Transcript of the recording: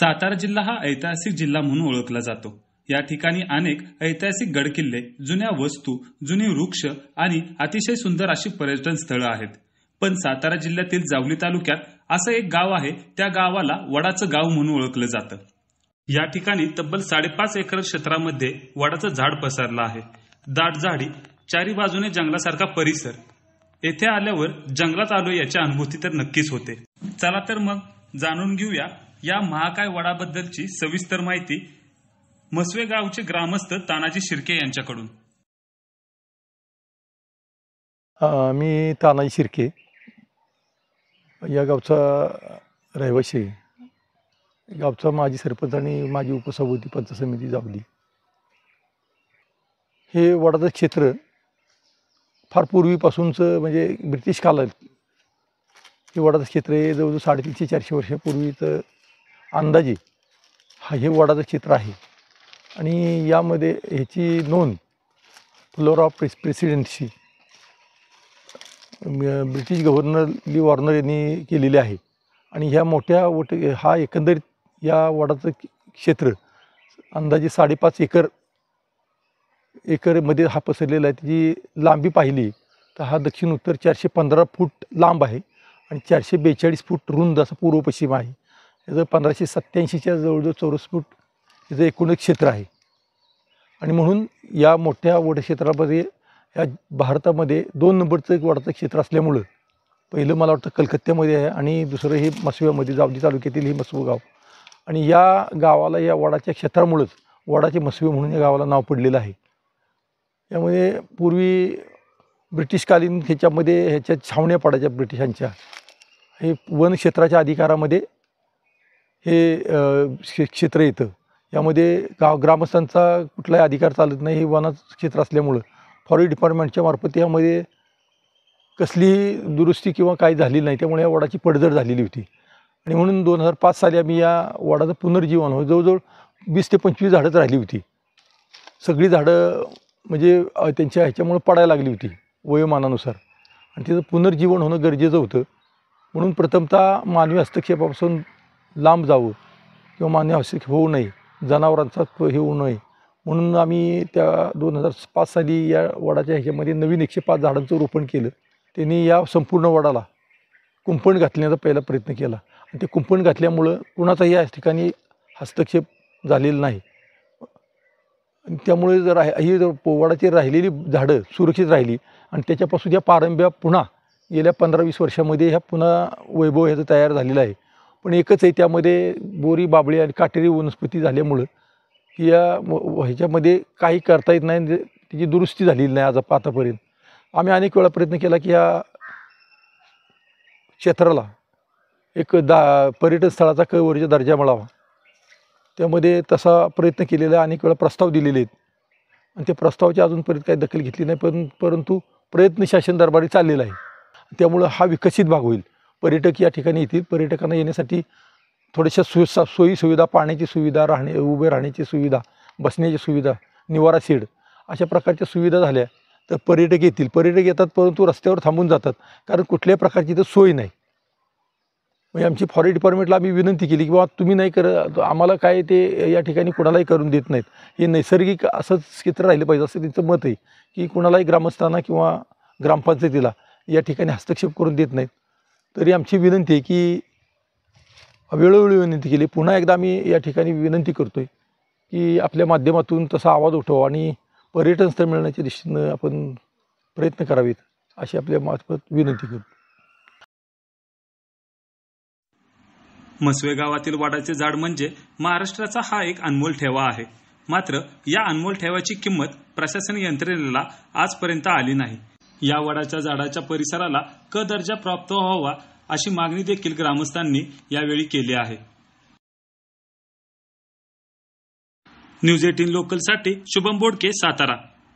सातारा जिल्हा हा ऐतिहासिक जिल्हा म्हणून ओळखला जातो. या ठिकाणी अनेक ऐतिहासिक गडकिल्ले जुन्या वस्तू जुने वृक्ष आणि अतिशय सुंदर अशी पर्यटन स्थळं आहेत. पण सातारा जिल्ह्यातील जावली तालुक्यात असं एक गाव आहे त्या गावाला वडाचं गाव म्हणून ओळखलं जातं. या ठिकाणी तब्बल साडेपाच एकर क्षेत्रामध्ये वडाचं झाड पसरलं आहे. दाट झाडी चारी बाजूने जंगलासारखा परिसर. येथे आल्यावर जंगलात आलो याची अनुभूती तर नक्कीच होते. चला तर मग जाणून घेऊया या महाकाय वडाबद्दलची सविस्तर माहिती मसवे गावचे ग्रामस्थ तानाजी शिर्के यांच्याकडून. मी तानाजी शिर्के. या गावचा रहिवाशी आहे. गावचा माजी सरपंच आणि माजी उपसभापती पंचायत समिती जावली. हे वडाचं क्षेत्र फार पूर्वीपासूनचं म्हणजे ब्रिटिश काल हे वडाचं क्षेत्र हे जवळजवळ साडेतीनशे चारशे वर्षापूर्वीचं अंदाजे हा हे वडाचं क्षेत्र आहे. आणि यामध्ये ह्याची नोंद floor of press presidency British governor Lee Warner यांनी केलेली आहे. आणि ह्या मोठ्या वट हा एकंदरीत या वडाचं क्षेत्र अंदाजे साडेपाच एकर एकरमध्ये हा पसरलेला आहे. त्याची लांबी पाहिली तर हा दक्षिण उत्तर चारशे पंधरा फूट लांब आहे आणि चारशे बेचाळीस फूट रुंद असा पूर्व पश्चिम आहे. याचं पंधराशे सत्त्याऐंशीच्या जवळजवळ चौरस फूट याचं एकूणच क्षेत्र आहे. आणि म्हणून या मोठ्या वडक्षेत्रामध्ये या भारतामध्ये दोन नंबरचं एक वडाचं क्षेत्र असल्यामुळं पहिलं मला वाटतं कलकत्त्यामध्ये आहे आणि दुसरं हे मसव्यामध्ये जावली तालुक्यातील हे मसवं गाव. आणि या गावाला या वडाच्या क्षेत्रामुळंच वडाचे मसवे म्हणून या गावाला नाव पडलेलं आहे. यामध्ये पूर्वी ब्रिटिशकालीन ह्याच्यामध्ये ह्याच्या छावण्या पडायच्या ब्रिटिशांच्या. हे वन क्षेत्राच्या अधिकारामध्ये हे क्षेत्र येतं. यामध्ये गाव ग्रामस्थांचा कुठलाही अधिकार चालत नाही हे वनाचं क्षेत्र असल्यामुळं. फॉरेस्ट डिपार्टमेंटच्या मार्फत यामध्ये कसलीही दुरुस्ती किंवा काही झालेली नाही. त्यामुळे या वडाची पडझड झालेली होती. आणि म्हणून दोन हजार पाच साली आम्ही या वडाचं पुनर्जीवन हो जवळजवळ वीस ते पंचवीस झाडंच राहिली होती. सगळी झाडं म्हणजे त्यांच्या ह्याच्यामुळं पडायला लागली होती वयोमानानुसार. आणि तिचं पुनर्जीवन होणं गरजेचं होतं. म्हणून प्रथमतः मानवी हस्तक्षेपापासून लांब जावं किंवा मानवी हस्तक्षेप होऊ नये. जनावरांचा हे होऊ नये. म्हणून आम्ही त्या दोन हजार पाच साली या वडाच्या ह्याच्यामध्ये नवीन एकशे पाच झाडांचं रोपण केलं. त्यांनी या संपूर्ण वडाला कुंपण घातण्याचा पहिला प्रयत्न केला. आणि ते कुंपण घातल्यामुळं कुणाचाही या ठिकाणी हस्तक्षेप झालेला नाही. आणि त्यामुळे जर ही जर वडाची राहिलेली झाडं सुरक्षित राहिली आणि त्याच्यापासून या पारंब्या पुन्हा गेल्या पंधरा वीस वर्षामध्ये ह्या पुन्हा वैभव ह्याचं तयार झालेलं आहे. पण एकच आहे त्यामध्ये बोरी बाबळी आणि काटेरी वनस्पती झाल्यामुळं की या व- ह्याच्यामध्ये काही करता येत नाही त्याची दुरुस्ती झालेली नाही आज आतापर्यंत. आम्ही अनेक वेळा प्रयत्न केला की या क्षेत्राला एक दा पर्यटन स्थळाचा क दर्जा मिळावा. त्यामध्ये तसा प्रयत्न केलेला अनेक वेळा प्रस्ताव दिलेले आहेत. आणि त्या प्रस्तावाची अजूनपर्यंत काही दखल घेतली नाही पण परंतु प्रयत्न शासन दरबारी चाललेला आहे. त्यामुळं हा विकसित भाग होईल. पर्यटक या ठिकाणी येतील. पर्यटकांना येण्यासाठी थोड्याशा सु सोयी सुविधा पाण्याची सुविधा राहणे उभे राहण्याची सुविधा बसण्याची सुविधा निवारा शेड अशा प्रकारच्या सुविधा झाल्या तर पर्यटक येतील. पर्यटक येतात परंतु रस्त्यावर थांबून जातात कारण कुठल्याही प्रकारची तर सोय नाही. म्हणजे आमची फॉरेस्ट डिपार्टमेंटला आम्ही विनंती केली की बाबा तुम्ही नाही कर आम्हाला काय ते या ठिकाणी कुणालाही करून देत नाहीत. हे नैसर्गिक असंच क्षेत्र राहिलं पाहिजे असं त्यांचं मत आहे की कुणालाही ग्रामस्थांना किंवा ग्रामपंचायतीला या ठिकाणी हस्तक्षेप करून देत नाहीत. तरी आमची विनंती आहे की वेळोवेळी विनंती केली. पुन्हा एकदा आम्ही या ठिकाणी विनंती करतो आहे की आपल्या माध्यमातून तसा आवाज उठवा आणि पर्यटन स्थळ मिळण्याच्या दिशेनं आपण प्रयत्न करावेत अशी आपल्या मार्फत विनंती करतो. मसवे गावातील वाडाचे झाड म्हणजे महाराष्ट्राचा हा एक अनमोल ठेवा आहे. मात्र या अनमोल ठेवाची किंमत प्रशासन यंत्रणेला आजपर्यंत आली नाही. या वडाच्या झाडाच्या परिसराला क दर्जा प्राप्त व्हावा अशी मागणी देखील ग्रामस्थांनी यावेळी केली आहे. न्यूज एटीन लोकलसाठी शुभम बोडके सातारा.